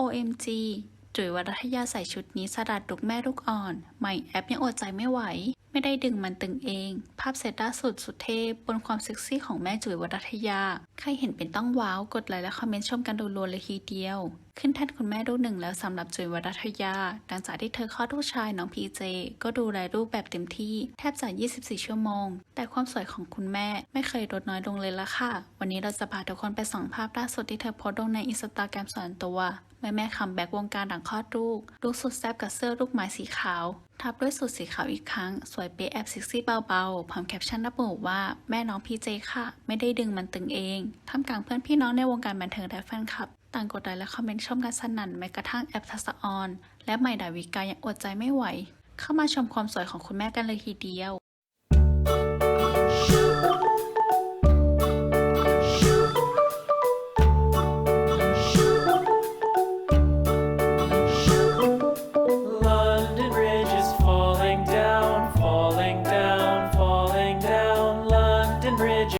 OMG จุ๋ยวรัทยาใส่ชุดนี้สลัดลุกแม่ลูกอ่อน ใหม่แอปยังอดใจไม่ไหว ไม่ได้ดึงมันตึงเอง ภาพเซตล่าสุดสุดเทพ บนความเซ็กซี่ของแม่จุ๋ยวรัตยา ใครเห็นเป็นต้องว้าว กดไลค์และคอมเมนต์ชมกันรัวๆเลยทีเดียว ขึ้นแท่นคุณแม่ลูกหนึ่งแล้วสำหรับจุ๋ยวรัตยา หลังจากที่เธอคลอดลูกชายน้องพีเจ ก็ดูแลลูกแบบเต็มที่แทบจะ 24 ชั่วโมง แต่ความสวยของคุณแม่ไม่เคยลดน้อยลงเลยละค่ะ วันนี้เราจะพาทุกคนไปส่องภาพล่าสุดที่เธอโพสต์ลงในอินสตาแกรมส่วนตัวแม่แม่คัมแบ็กวงการหลังคลอดลูก ลูกสุดแซ่บกับเสื้อลูกไม้สีขาว ทับด้วยสูทสีขาวอีกครั้ง สวยเป๊ะแอบเซ็กซี่เบาๆ พร้อมแคปชั่นระบุว่าแม่น้องพีเจค่ะ ไม่ได้ดึงมันตึงเองท่ามกลางเพื่อนพี่น้องในวงการบันเทิงและแฟนคลับ ต่างกดไลค์และคอมเมนต์ชมกันสนั่นแม้กระทั่งแอปทัศออน และใหม่ดาวิกายังอดใจไม่ไหว เข้ามาชมความสวยของคุณแม่กันเลยทีเดียว